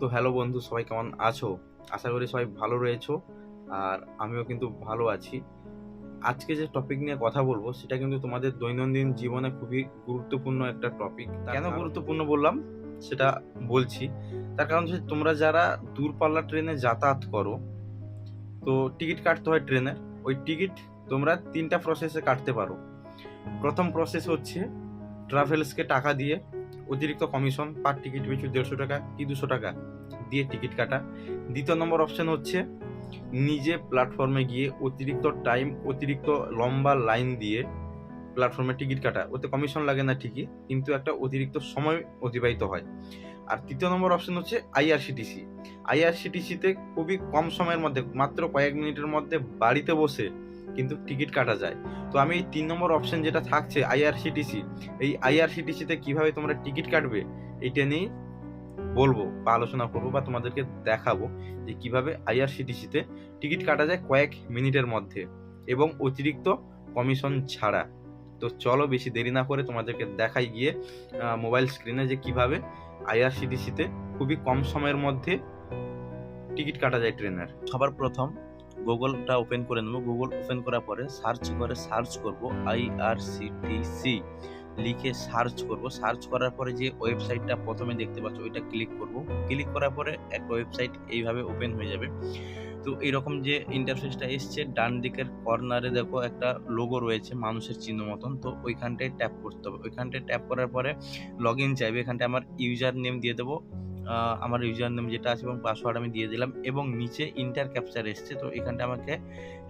তো হ্যালো বন্ধু সবাই কেমন আছো? আশা করি সবাই ভালো রয়েছো আর আমিও কিন্তু ভালো আছি। আজকে যে টপিক নিয়ে কথা বলব সেটা কিন্তু তোমাদের দৈনন্দিন জীবনে খুবই গুরুত্বপূর্ণ একটা টপিক কেন গুরুত্বপূর্ণ বললাম? সেটা বলছি। তার কারণ হচ্ছে তোমরা যারা দূরপাল্লা ট্রেনে যাতায়াত করো তো টিকিট কাটতে হয় ট্রেনের। ওই টিকিট তোমরা তিনটা প্রসেসে কাটতে পারো। প্রথম প্রসেস হচ্ছে ট্রাভেলসকে টাকা দিয়ে অতিরিক্ত কমিশন পার টিকিট পিছু দেড়শো টাকা কি দুশো টাকা দিয়ে টিকিট কাটা। দ্বিতীয় নম্বর অপশন হচ্ছে নিজে প্ল্যাটফর্মে গিয়ে অতিরিক্ত টাইম, অতিরিক্ত লম্বা লাইন দিয়ে প্ল্যাটফর্মে টিকিট কাটা। ওতে কমিশন লাগে না ঠিকই, কিন্তু একটা অতিরিক্ত সময় অতিবাহিত হয়। আর তৃতীয় নম্বর অপশন হচ্ছে আইআরসিটিসি। আইআরসিটিসিতে খুবই কম সময়ের মধ্যে, মাত্র কয়েক মিনিটের মধ্যে বাড়িতে বসে কিন্তু টিকিট কাটা যায়। তো আমি এই তিন নম্বর অপশন যেটা থাকছে আইআরসিটিসি এই আইআরসিটিসিতে কীভাবে তোমরা টিকিট কাটবে এইটা নিয়ে বলব বা আলোচনা করব বা তোমাদেরকে দেখাবো যে কীভাবে আইআরসিটিসিতে টিকিট কাটা যায় কয়েক মিনিটের মধ্যে এবং অতিরিক্ত কমিশন ছাড়া। তো চলো বেশি দেরি না করে তোমাদেরকে দেখাই গিয়ে মোবাইল স্ক্রিনে যে কীভাবে আইআরসিটিসিতে খুবই কম সময়ের মধ্যে টিকিট কাটা যায় ট্রেনের। সবার প্রথম গুগলটা ওপেন করে নেব। গুগল ওপেন করার পরে সার্চ করে সার্চ করব আইআরসিটিসি লিখে সার্চ করব। সার্চ করার পরে যে ওয়েবসাইটটা প্রথমে দেখতে পাচ্ছ, ওইটা ক্লিক করব। ক্লিক করার পরে একটা ওয়েবসাইট এইভাবে ওপেন হয়ে যাবে। তো এরকম যে ইন্টারফেসটা এসছে, ডান দিকের কর্নারে দেখো একটা লোগো রয়েছে, মানুষের চিহ্ন মতন। তো ওইখানটায় ট্যাপ করতে হবে। ওইখানটায় ট্যাপ করার পরে লগ ইন চাইবে। এখানটায় আমার ইউজার নেম দিয়ে দেবো। আমার ইউজার নেম যেটা আছে এবং পাসওয়ার্ড আমি দিয়ে দিলাম এবং নিচে ইন্টার ক্যাপচার এসছে। তো এখানটা আমাকে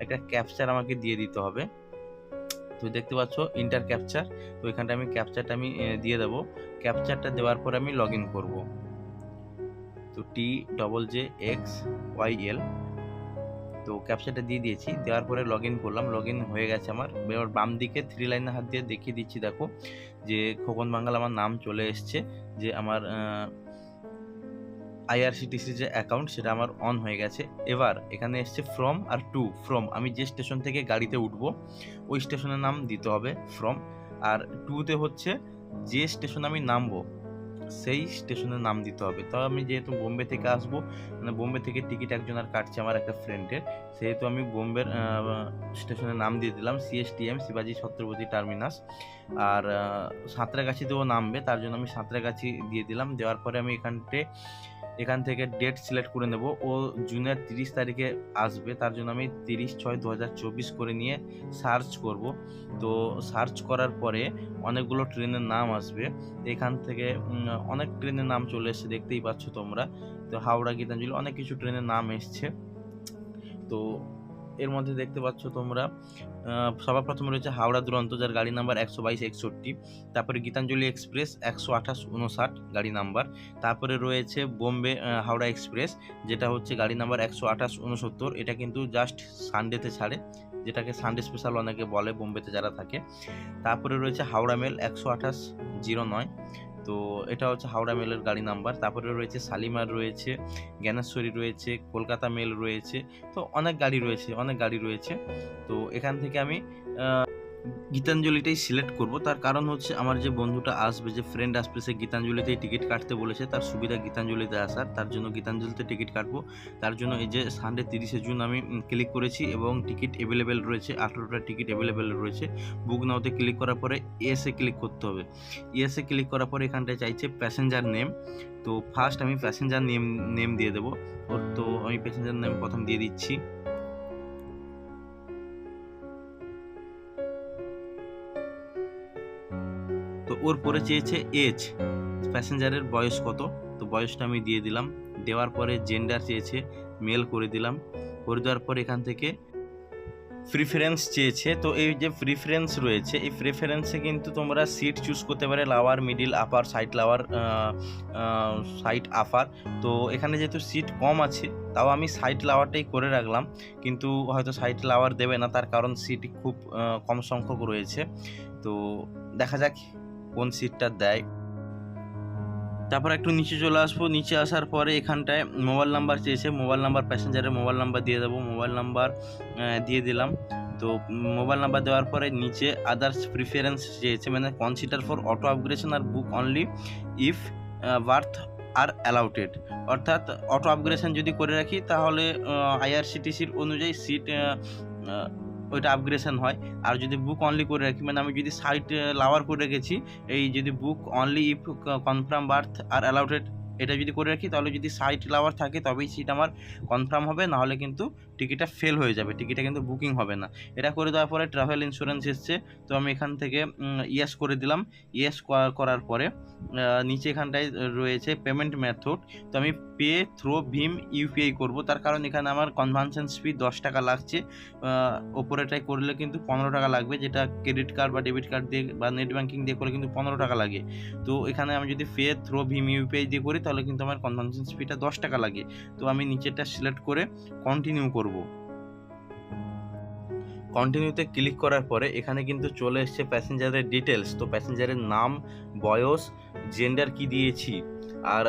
একটা ক্যাপচার আমাকে দিয়ে দিতে হবে। তো দেখতে পাচ্ছ ইন্টার ক্যাপচার তো এখানটা আমি ক্যাপচারটা আমি দিয়ে দেবো। ক্যাপচারটা দেওয়ার পর আমি লগ ইন করব। তো T double J X Y L তো ক্যাপচারটা দিয়ে দিয়েছি। দেওয়ার পরে লগ ইন করলাম। লগ ইন হয়ে গেছে আমার। এবার বাম দিকে থ্রি লাইনে হাত দিয়ে দেখিয়ে দিচ্ছি, দেখো। যে খোকন বাঙ্গাল আমার নাম চলে এসছে। যে আমার আইআরসিটিসি যে অ্যাকাউন্ট সেটা আমার অন হয়ে গেছে। এবার এখানে এসছে ফ্রম আর টু ফ্রম আমি যে স্টেশন থেকে গাড়িতে উঠবো, ওই স্টেশনের নাম দিতে হবে ফ্রম আর টুতে হচ্ছে যে স্টেশন আমি নামবো, সেই স্টেশনের নাম দিতে হবে। তো আমি যেহেতু বোম্বে থেকে আসব মানে বোম্বে থেকে টিকিট একজন আর কাটছে আমার একটা ফ্রেন্ডের সেহেতু আমি বোম্বের স্টেশনের নাম দিয়ে দিলাম সিএসটিএম শিবাজি ছত্রপতি টার্মিনাস আর সাঁতরাগাছিতেও নামবে, তার জন্য আমি সাঁতরাগাছি দিয়ে দিলাম। দেওয়ার পরে আমি এখানটে এখান থেকে ডেট সিলেক্ট করে নেব। ও জুনের তিরিশ তারিখে আসবে, তার জন্য আমি তিরিশ ছয় দু করে নিয়ে সার্চ করব। তো সার্চ করার পরে অনেকগুলো ট্রেনের নাম আসবে। এখান থেকে অনেক ট্রেনের নাম চলে এসছে, দেখতেই পাচ্ছ তোমরা। তো হাওড়া, গীতাঞ্জলি অনেক কিছু ট্রেনের নাম এসছে। তো এর মধ্যে দেখতে পাচ্ছ তোমরা সবার প্রথমে রয়েছে হাওড়া দুরন্ত, যার গাড়ি নাম্বার একশো বাইশ একষট্টি। তারপরে গীতাঞ্জলি এক্সপ্রেস একশো আঠাশ উনষাট গাড়ি নাম্বার তারপরে রয়েছে বোম্বে হাওড়া এক্সপ্রেস যেটা হচ্ছে গাড়ি নাম্বার একশো আঠাশ উনসত্তর এটা কিন্তু জাস্ট সানডেতে ছাড়ে, যেটাকে সানডে স্পেশাল অনেকে বলে বোম্বেতে যারা থাকে। তারপরে রয়েছে হাওড়া মেল একশো আঠাশ জিরো নয়। তো এটা হচ্ছে হাওড়া মেলের গাড়ি নাম্বার। তারপরে রয়েছে শালিমার রয়েছে, জ্ঞানেশ্বরী রয়েছে, কলকাতা মেল রয়েছে, তো অনেক গাড়ি রয়েছে, অনেক গাড়ি রয়েছে। তো এখান থেকে আমি গীতাঞ্জলিটাই সিলেক্ট করব। তার কারণ হচ্ছে আমার যে বন্ধুটা আসবে, যে ফ্রেন্ড আসবে, সে গীতাঞ্জলিতেই টিকিট কাটতে বলেছে। তার সুবিধা গীতাঞ্জলিতে আসার। তার জন্য গীতাঞ্জলিতে টিকিট কাটবো। তার জন্য এই যে সানডে তিরিশে জুন আমি ক্লিক করেছি এবং টিকিট অ্যাভেলেবেল রয়েছে। আঠেরোটা টিকিট অ্যাভেলেবেল রয়েছে। বুক নাওতে ক্লিক করার পরে এসে ক্লিক করতে হবে। এসে ক্লিক করার পরে এখানটায় চাইছে প্যাসেঞ্জার নেম তো ফার্স্ট আমি প্যাসেঞ্জার নেম নেম দিয়ে দেবো। তো আমি প্যাসেঞ্জার নেম প্রথম দিয়ে দিচ্ছি। ওর পরে চেয়েছে এজ প্যাসেঞ্জারের বয়স কত? তো বয়সটা আমি দিয়ে দিলাম। দেওয়ার পরে জেন্ডার চেয়েছে মেল করে দিলাম। করে দেওয়ার পর এখান থেকে প্রিফারেন্স চেয়েছে। তো এই যে প্রিফারেন্স রয়েছে, এই প্রিফারেন্সে কিন্তু তোমরা সিট চুজ করতে পারে lower middle upper side lower side upper তো এখানে যেহেতু সিট কম আছে, তাও আমি সাইড লাওয়ারটাই করে রাখলাম। কিন্তু হয়তো সাইড লাওয়ার দেবে না, তার কারণ সিট খুব কম সংখ্যক রয়েছে। তো দেখা যাক কোন সিটটা দেয়। তারপর একটু নিচে চলে আসব। নিচে আসার পরে এখানটায় মোবাইল নাম্বার চেয়েছে। মোবাইল নাম্বার প্যাসেঞ্জারের মোবাইল নাম্বার দিয়ে দেবো। মোবাইল নাম্বার দিয়ে দিলাম। তো মোবাইল নাম্বার দেওয়ার পরে নিচে আদার্স প্রিফারেন্স চেয়েছে। মানে consider for auto upgradation R book only if berth are allotted অর্থাৎ অটো আপগ্রেশন যদি করে রাখি, তাহলে আইআরসিটিসির অনুযায়ী সিট ওইটা আপগ্রেশন হয়। আর যদি বুক অনলি করে রাখি মানে আমি যদি সাইট লাওয়ার করে রেখেছি, এই যদি book only if confirm berth are allotted এটা যদি করে রাখি, তাহলে যদি সাইট লাওয়ার থাকে, তবেই সিট আমার কনফার্ম হবে, নাহলে কিন্তু টিকিটটা ফেল হয়ে যাবে টিকিটটা কিন্তু বুকিং হবে না। এটা করে দেওয়ার পরে ট্রাভেল ইন্স্যুরেন্স এসছে, তো আমি এখান থেকে ইয়েস করে দিলাম। ইয়েস করার পরে নিচে এখানটায় রয়েছে পেমেন্ট মেথড তো আমি পে থ্রো ভীম ইউপিআই করব। তার কারণ এখানে আমার কনভানশন ফি দশ টাকা লাগছে। ওপরেটাই করলে কিন্তু পনেরো টাকা লাগবে। যেটা ক্রেডিট কার্ড বা ডেবিট কার্ড দিয়ে বা নেট ব্যাঙ্কিং দিয়ে করলে কিন্তু পনেরো টাকা লাগে। তো এখানে আমি যদি পে থ্রো ভীম ইউপিআই দিয়ে করি তাহলে কিন্তু আমার কনভার্সেন্স ফিটা দশ টাকা লাগে। তো আমি নিচেরটা সিলেক্ট করে কন্টিনিউ করব। কন্টিনিউতে ক্লিক করার পরে এখানে কিন্তু চলে এসছে প্যাসেঞ্জারের ডিটেলস তো প্যাসেঞ্জারের নাম, বয়স জেন্ডার কি দিয়েছি? আর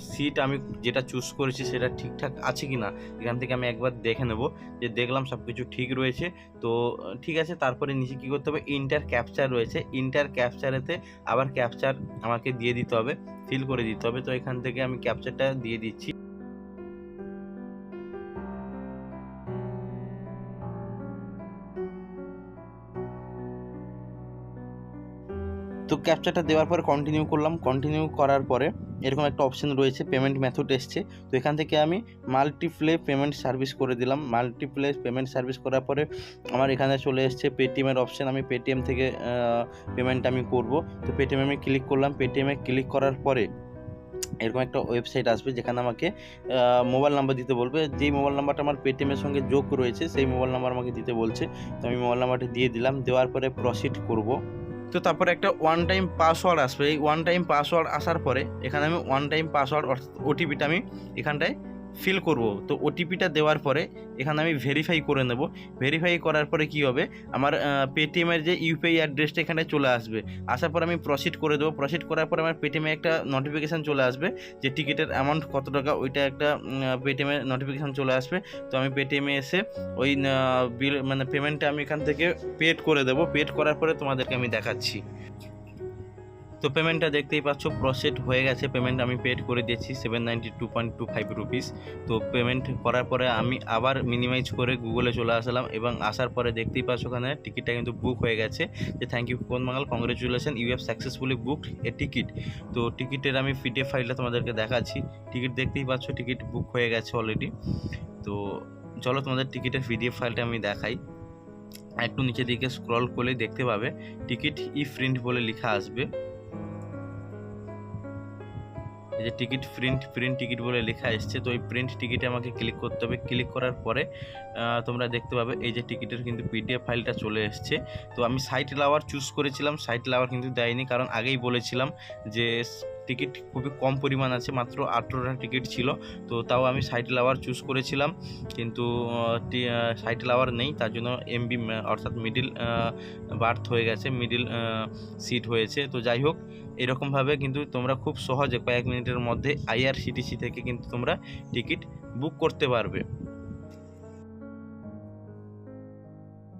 সিট আমি যেটা চুজ করেছি সেটা ঠিকঠাক আছে কি না এখান থেকে আমি একবার দেখে নেব যে দেখলাম সব কিছু ঠিক রয়েছে। তো, ঠিক আছে, তারপরে নিচে কী করতে হবে? ইন্টার ক্যাপচার রয়েছে। ইন্টার ক্যাপচারেতে আবার ক্যাপচার আমাকে দিয়ে দিতে হবে ফিল করে দিতে হবে। তো এখান থেকে আমি ক্যাপচারটা দিয়ে দিচ্ছি। তো ক্যাপচারটা দেওয়ার পরে কন্টিনিউ করলাম। কন্টিনিউ করার পরে এরকম একটা অপশন রয়েছে পেমেন্ট মেথড এসছে। তো এখান থেকে আমি মাল্টিপ্লে পেমেন্ট সার্ভিস করে দিলাম। মাল্টিপ্লে পেমেন্ট সার্ভিস করার পরে আমার এখানে চলে এসছে পেটিএমের অপশন আমি পেটিএম থেকে পেমেন্ট আমি করব। তো পেটিএমে আমি ক্লিক করলাম। পেটিএমে ক্লিক করার পরে এরকম একটা ওয়েবসাইট আসবে যেখানে আমাকে মোবাইল নাম্বার দিতে বলবে। যেই মোবাইল নাম্বারটা আমার পেটিএমের সঙ্গে যোগ রয়েছে, সেই মোবাইল নাম্বার আমাকে দিতে বলছে। তো আমি মোবাইল নাম্বারটা দিয়ে দিলাম। দেওয়ার পরে প্রসিড করব। তো তারপরে একটা ওয়ান টাইম পাসওয়ার্ড আসবে। এই ওয়ান টাইম পাসওয়ার্ড আসার পরে এখানে আমি ওয়ান টাইম পাসওয়ার্ড অর্থাৎ ওটিপিটা আমি এখানটায় ফিল করব। তো ওটিপিটা দেওয়ার পরে এখানে আমি ভেরিফাই করে নেব। ভেরিফাই করার পরে কি হবে? আমার পেটিএমের যে ইউপিআই অ্যাড্রেসটা এখানে চলে আসবে। আসার পর আমি প্রসিড করে দেবো। প্রসিড করার পরে আমার পেটিএমে একটা নোটিফিকেশান চলে আসবে যে টিকিটের অ্যামাউন্ট কত টাকা, ওইটা একটা পেটিএমে নোটিফিকেশান চলে আসবে। তো আমি পেটিএমে এসে ওই বিল মানে পেমেন্টটা আমি এখান থেকে পেড করে দেবো। পেড করার পরে তোমাদেরকে আমি দেখাচ্ছি। তো পেমেন্টটা দেখতেই পাচ্ছ প্রসেড হয়ে গেছে। পেমেন্ট আমি পেড করে দিয়েছি seven ninety two point two five rupees তো পেমেন্ট করার পরে আমি আবার মিনিমাইজ করে গুগলে চলে আসলাম এবং আসার পরে দেখতেই পাচ্ছ ওখানে টিকিটটা কিন্তু বুক হয়ে গেছে। যে থ্যাংক ইউ ফোন বাঙাল congratulation you have successfully book a ticket তো টিকিটের আমি পিডিএফ ফাইলটা তোমাদেরকে দেখাচ্ছি। টিকিট দেখতেই পাচ্ছ টিকিট বুক হয়ে গেছে অলরেডি তো চলো তোমাদের টিকিটের পিডিএফ ফাইলটা আমি দেখাই। একটু নিচের দিকে স্ক্রল করলে দেখতে পাবে। টিকিট ই প্রিন্ট বলে লেখা আসবে। এই যে টিকিট প্রিন্ট প্রিন্ট টিকিট বলে লেখা এসছে, তো এই প্রিন্ট টিকিটে আমাকে ক্লিক করতে হবে। ক্লিক করার পরে তোমরা দেখতে পাবে এই যে টিকিটের কিন্তু পিডিএফ ফাইলটা চলে এসছে। তো আমি সাইট লাওয়ার চুজ করেছিলাম, সাইট লাওয়ার কিন্তু দেয়নি, কারণ আগেই বলেছিলাম যে টিকিট খুবই কম পরিমাণ আছে, মাত্র আঠেরোটা টিকিট ছিল। তো তাও আমি সাইট লাওয়ার চুজ করেছিলাম। কিন্তু সাইট লাওয়ার নেই, তার জন্য এমবি অর্থাৎ মিডিল বার্থ হয়ে গেছে, মিডিল সিট হয়েছে। তো যাই হোক, এরকমভাবে কিন্তু তোমরা খুব সহজে কয়েক মিনিটের মধ্যে আইআরসিটিসি থেকে কিন্তু তোমরা টিকিট বুক করতে পারবে।